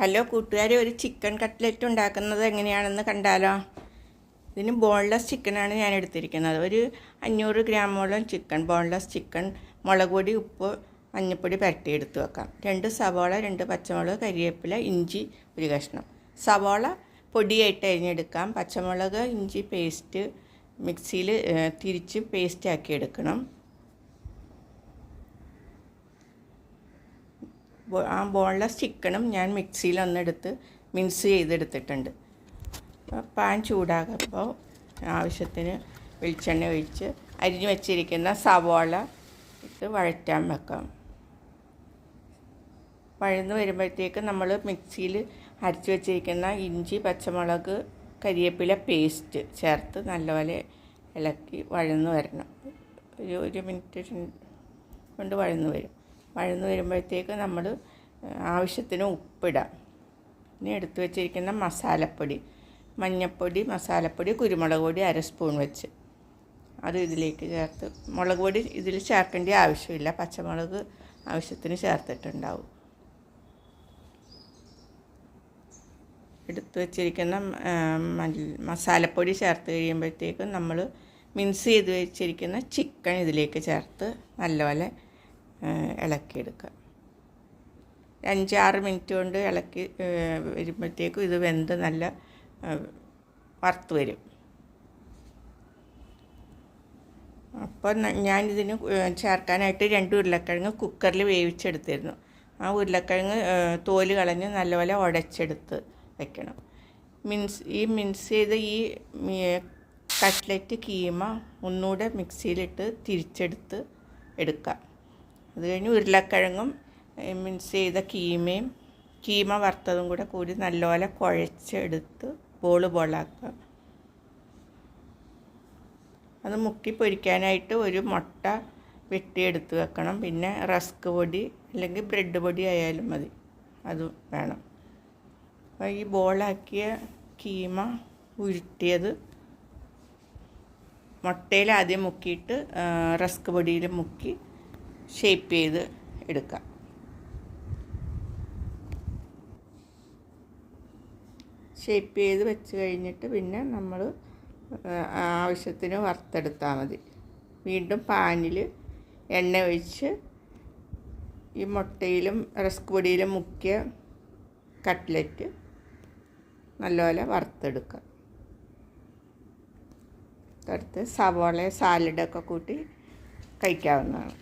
Hello കൂട്ടുകാരെ ഒരു chicken cutlet ഉണ്ടാക്കുന്നത് എങ്ങനെയാണെന്ന് കണ്ടാലോ? ഇതിന് ബോൺലെസ് ചിക്കനാണ് ഞാൻ എടുത്തിരിക്കുന്നത്. ഒരു അഞ്ഞൂറ് ഗ്രാമോളം ചിക്കൻ ബോൺലെസ് ചിക്കൻ മുളക് പൊടി ഉപ്പ് മഞ്ഞൾപ്പൊടി പുരട്ടിയെടുത്ത് വെക്കാം. രണ്ട് സവാള രണ്ട് പച്ചമുളക് കരിവേപ്പില ഇഞ്ചി ഒരു കഷ്ണം. സവാള പൊടിയായിട്ട് അരിഞ്ഞെടുക്കാം. പച്ചമുളക് ഇഞ്ചി പേസ്റ്റ് മിക്സിയിൽ തിരിച്ച് പേസ്റ്റാക്കി എടുക്കണം. ആ ബോൺലെസ് ചിക്കനും ഞാൻ മിക്സിയിൽ ഒന്നെടുത്ത് മിൻസ് ചെയ്തെടുത്തിട്ടുണ്ട്. പാൻ ചൂടാകുമ്പോൾ ആവശ്യത്തിന് വെളിച്ചെണ്ണ ഒഴിച്ച് അരിഞ്ഞു വെച്ചിരിക്കുന്ന സവോള ഇട്ട് വഴറ്റാൻ വെക്കാം. വഴന്ന് വരുമ്പോഴത്തേക്ക് നമ്മൾ മിക്സിയിൽ അരച്ച് വെച്ചിരിക്കുന്ന ഇഞ്ചി പച്ചമുളക് കരിയേപ്പില പേസ്റ്റ് ചേർത്ത് നല്ലപോലെ ഇളക്കി വഴന്ന് വരണം. ഒരു ഒരു മിനിറ്റ് കൊണ്ട് വഴന്ന് വരും. വഴന്ന് വരുമ്പോഴത്തേക്ക് നമ്മൾ ആവശ്യത്തിന് ഉപ്പിടാം. ഇനി എടുത്തു വച്ചിരിക്കുന്ന മസാലപ്പൊടി മഞ്ഞൾപ്പൊടി മസാലപ്പൊടി കുരുമുളക് പൊടി അര സ്പൂൺ വെച്ച്. അത് ഇതിലേക്ക് ചേർത്ത് മുളക് പൊടി ഇതിൽ ചേർക്കേണ്ട ആവശ്യമില്ല. പച്ചമുളക് ആവശ്യത്തിന് ചേർത്തിട്ടുണ്ടാവും. എടുത്തു വച്ചിരിക്കുന്ന മസാലപ്പൊടി ചേർത്ത് കഴിയുമ്പോഴത്തേക്കും നമ്മൾ മിൻസ് ചെയ്ത് വെച്ചിരിക്കുന്ന ചിക്കൻ ഇതിലേക്ക് ചേർത്ത് നല്ലപോലെ ഇളക്കിയെടുക്കുക. അഞ്ചാറ് മിനിറ്റ് കൊണ്ട് ഇളക്കി വരുമ്പോഴത്തേക്കും ഇത് വെന്ത് നല്ല വറുത്ത് വരും. അപ്പോൾ ഞാനിതിന് ചേർക്കാനായിട്ട് രണ്ട് ഉരുളക്കിഴങ്ങ് കുക്കറിൽ വേവിച്ചെടുത്തിരുന്നു. ആ ഉരുളക്കിഴങ്ങ് തോൽ കളഞ്ഞ് നല്ലപോലെ ഉടച്ചെടുത്ത് വെക്കണം. മിൻസ് ഈ മിൻസ് ചെയ്ത ഈ കട്ട്ലറ്റ് കീമ ഒന്നുകൂടെ മിക്സിയിലിട്ട് തിരിച്ചെടുത്ത് എടുക്കാം അത് കഴിഞ്ഞ് ഉരുളക്കിഴങ്ങും മിക്സ് ചെയ്ത കീമയും കീമ വറുത്തതും കൂടെ കൂടി നല്ലപോലെ കുഴച്ചെടുത്ത് ബോൾ ബോളാക്കുക അത് മുക്കി പൊരിക്കാനായിട്ട് ഒരു മുട്ട വെട്ടിയെടുത്ത് വെക്കണം. പിന്നെ റസ്ക് പൊടി അല്ലെങ്കിൽ ബ്രെഡ് പൊടി ആയാലും മതി. അത് വേണം. അപ്പോൾ ഈ ബോളാക്കിയ കീമ ഉരുട്ടിയത് മുട്ടയിൽ ആദ്യം മുക്കിയിട്ട് റസ്ക് പൊടിയിൽ മുക്കി ഷേപ്പ് ചെയ്ത് എടുക്കാം. ഷേപ്പ് ചെയ്ത് വെച്ച് കഴിഞ്ഞിട്ട് പിന്നെ നമ്മൾ ആവശ്യത്തിന് വറുത്തെടുത്താൽ മതി. വീണ്ടും പാനിൽ എണ്ണ ഒഴിച്ച് ഈ മുട്ടയിലും റസ്ക് പൊടിയിലും മുക്കിയ കട്ട്ലറ്റ് നല്ലപോലെ വറുത്തെടുക്കുക അടുത്ത് സവോള സാലഡൊക്കെ കൂട്ടി കഴിക്കാവുന്നതാണ്.